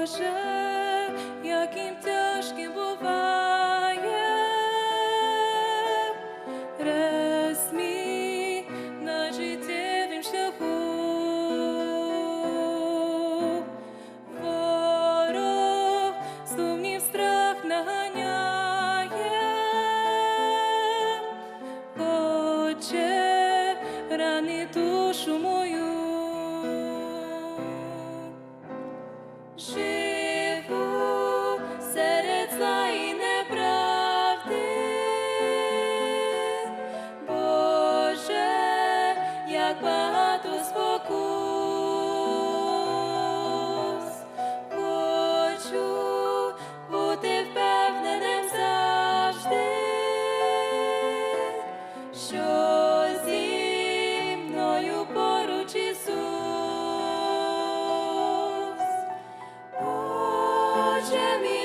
Боже, яким тяжким буває, раз на життєвім шляху. Ворог сумнів страх наганяє, хоче рани душу мою. Як багато спокус, хочу бути впевненим завжди, що зі мною поруч Ісус. Отче мій